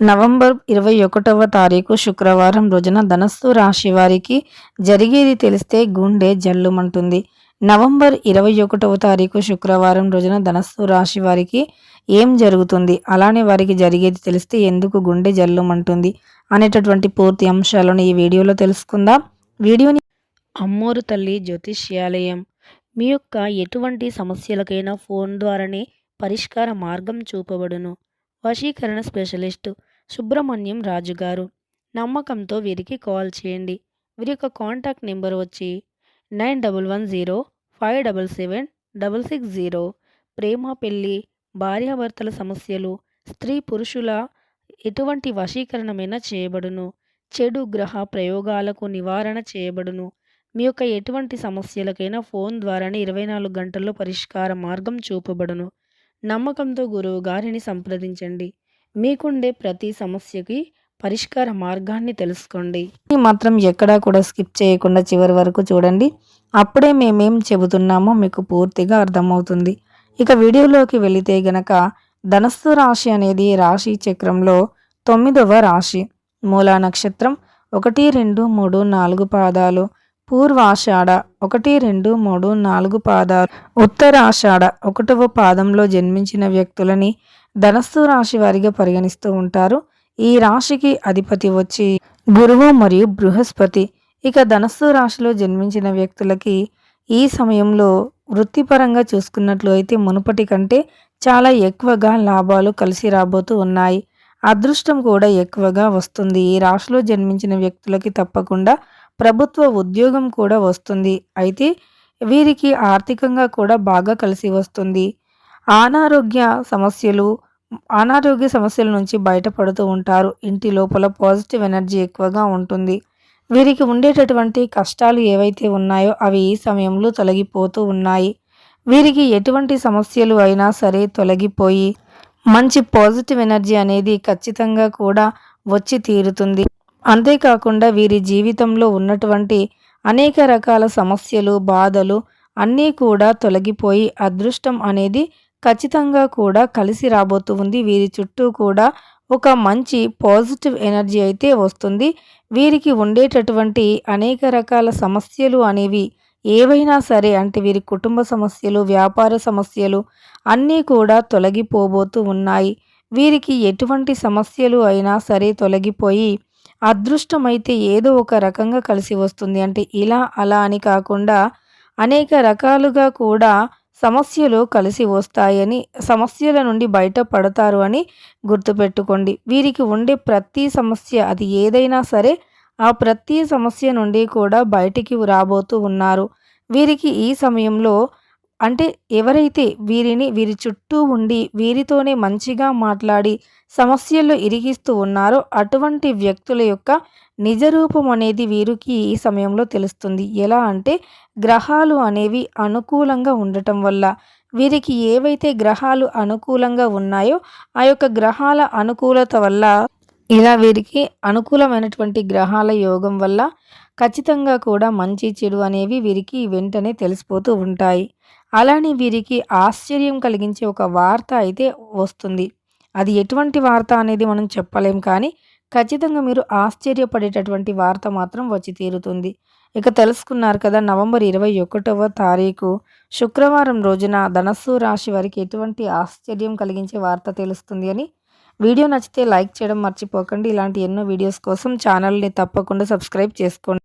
November ఇరవై ఒకటవ తారీఖు శుక్రవారం రోజున ధనస్సు రాశి వారికి జరిగేది తెలిస్తే గుండె జల్లుమంటుంది. నవంబర్ ఇరవై ఒకటవ తారీఖు శుక్రవారం రోజున ధనస్సు రాశి వారికి ఏం జరుగుతుంది? అలానే వారికి జరిగేది తెలిస్తే ఎందుకు గుండె జల్లుమంటుంది? అనేటటువంటి పూర్తి అంశాలను ఈ వీడియోలో తెలుసుకుందాం. వీడియోని అమ్మోరు తల్లి జ్యోతిష్యాలయం. మీ యొక్క ఎటువంటి సమస్యలకైనా ఫోన్ ద్వారానే పరిష్కార మార్గం చూపబడును. వశీకరణ స్పెషలిస్టు. సుబ్రహ్మణ్యం రాజు గారు నమ్మకంతో వీరికి కాల్ చేయండి. వీరి యొక్క కాంటాక్ట్ నెంబర్ వచ్చి nine double one zero five double seven double six zero. ప్రేమ పెళ్ళి భార్యాభర్తల సమస్యలు స్త్రీ పురుషుల ఎటువంటి వశీకరణమైనా చేయబడును. చెడు గ్రహ ప్రయోగాలకు నివారణ చేయబడును. మీ యొక్క ఎటువంటి సమస్యలకైనా ఫోన్ ద్వారానే ఇరవై నాలుగు గంటల్లో పరిష్కార మార్గం చూపబడును. నమ్మకంతో గురువు గారిని సంప్రదించండి. మీకుండే ప్రతి సమస్యకి పరిష్కార మార్గాన్ని తెలుసుకోండి. మాత్రం ఎక్కడా కూడా స్కిప్ చేయకుండా చివరి వరకు చూడండి. అప్పుడే మేమేం చెబుతున్నామో మీకు పూర్తిగా అర్థమవుతుంది. ఇక వీడియోలోకి వెళితే గనక ధనస్సు రాశి అనేది రాశి చక్రంలో తొమ్మిదవ రాశి. మూలా నక్షత్రం ఒకటి రెండు మూడు నాలుగు పాదాలు. పూర్వాషాఢ ఒకటి రెండు మూడు నాలుగు పాదాలు. ఉత్తరాషాఢ ఒకటవ పాదంలో జన్మించిన వ్యక్తులని ధనస్సు రాశి వారిగా పరిగణిస్తూ ఉంటారు. ఈ రాశికి అధిపతి వచ్చి గురువు మరియు బృహస్పతి. ఇక ధనస్సు రాశిలో జన్మించిన వ్యక్తులకి ఈ సమయంలో వృత్తిపరంగా చూసుకున్నట్లు అయితే మునుపటి కంటే చాలా ఎక్కువగా లాభాలు కలిసి రాబోతూ ఉన్నాయి. అదృష్టం కూడా ఎక్కువగా వస్తుంది. ఈ రాశిలో జన్మించిన వ్యక్తులకి తప్పకుండా ప్రభుత్వ ఉద్యోగం కూడా వస్తుంది. అయితే వీరికి ఆర్థికంగా కూడా బాగా కలిసి వస్తుంది. అనారోగ్య సమస్యలు అనారోగ్య సమస్యల నుంచి బయటపడుతూ ఉంటారు. ఇంటి లోపల పాజిటివ్ ఎనర్జీ ఎక్కువగా ఉంటుంది. వీరికి ఉండేటటువంటి కష్టాలు ఏవైతే ఉన్నాయో అవి ఈ సమయంలో తొలగిపోతూ ఉన్నాయి. వీరికి ఎటువంటి సమస్యలు అయినా సరే తొలగిపోయి మంచి పాజిటివ్ ఎనర్జీ అనేది ఖచ్చితంగా కూడా వచ్చి తీరుతుంది. అంతేకాకుండా వీరి జీవితంలో ఉన్నటువంటి అనేక రకాల సమస్యలు బాధలు అన్నీ కూడా తొలగిపోయి అదృష్టం అనేది ఖచ్చితంగా కూడా కలిసి రాబోతూ ఉంది. వీరి చుట్టూ కూడా ఒక మంచి పాజిటివ్ ఎనర్జీ అయితే వస్తుంది. వీరికి ఉండేటటువంటి అనేక రకాల సమస్యలు అనేవి ఏవైనా సరే అంటే వీరి కుటుంబ సమస్యలు వ్యాపార సమస్యలు అన్నీ కూడా తొలగిపోబోతూ ఉన్నాయి. వీరికి ఎటువంటి సమస్యలు అయినా సరే తొలగిపోయి అదృష్టమైతే ఏదో ఒక రకంగా కలిసి వస్తుంది. అంటే ఇలా అలా అని కాకుండా అనేక రకాలుగా కూడా సమస్యలు కలిసి వస్తాయని సమస్యల నుండి బయటపడతారు అని గుర్తుపెట్టుకోండి. వీరికి ఉండే ప్రతి సమస్య అది ఏదైనా సరే ఆ ప్రతి సమస్య నుండి కూడా బయటికి రాబోతూ ఉన్నారు. వీరికి ఈ సమయంలో అంటే ఎవరైతే వీరిని వీరి చుట్టూ ఉండి వీరితోనే మంచిగా మాట్లాడి సమస్యల్లో ఇరిగిస్తూ ఉన్నారో అటువంటి వ్యక్తుల యొక్క నిజరూపం అనేది వీరికి ఈ సమయంలో తెలుస్తుంది. ఎలా అంటే గ్రహాలు అనేవి అనుకూలంగా ఉండటం వల్ల వీరికి ఏవైతే గ్రహాలు అనుకూలంగా ఉన్నాయో ఆ యొక్క గ్రహాల అనుకూలత వల్ల ఇలా వీరికి అనుకూలమైనటువంటి గ్రహాల యోగం వల్ల ఖచ్చితంగా కూడా మంచి చెడు అనేవి వీరికి వెంటనే తెలిసిపోతూ ఉంటాయి. అలానే వీరికి ఆశ్చర్యం కలిగించే ఒక వార్త అయితే వస్తుంది. అది ఎటువంటి వార్త అనేది మనం చెప్పలేం కానీ ఖచ్చితంగా మీరు ఆశ్చర్యపడేటటువంటి వార్త మాత్రం వచ్చి తీరుతుంది. ఇక తెలుసుకున్నారు కదా నవంబర్ ఇరవై ఒకటవ తారీఖు శుక్రవారం రోజున ధనస్సు రాశి వారికి ఎటువంటి ఆశ్చర్యం కలిగించే వార్త తెలుస్తుంది అని. వీడియో నచ్చితే లైక్ చేయడం మర్చిపోకండి. ఇలాంటి ఎన్నో వీడియోస్ కోసం ఛానల్ని తప్పకుండా సబ్స్క్రైబ్ చేసుకోండి.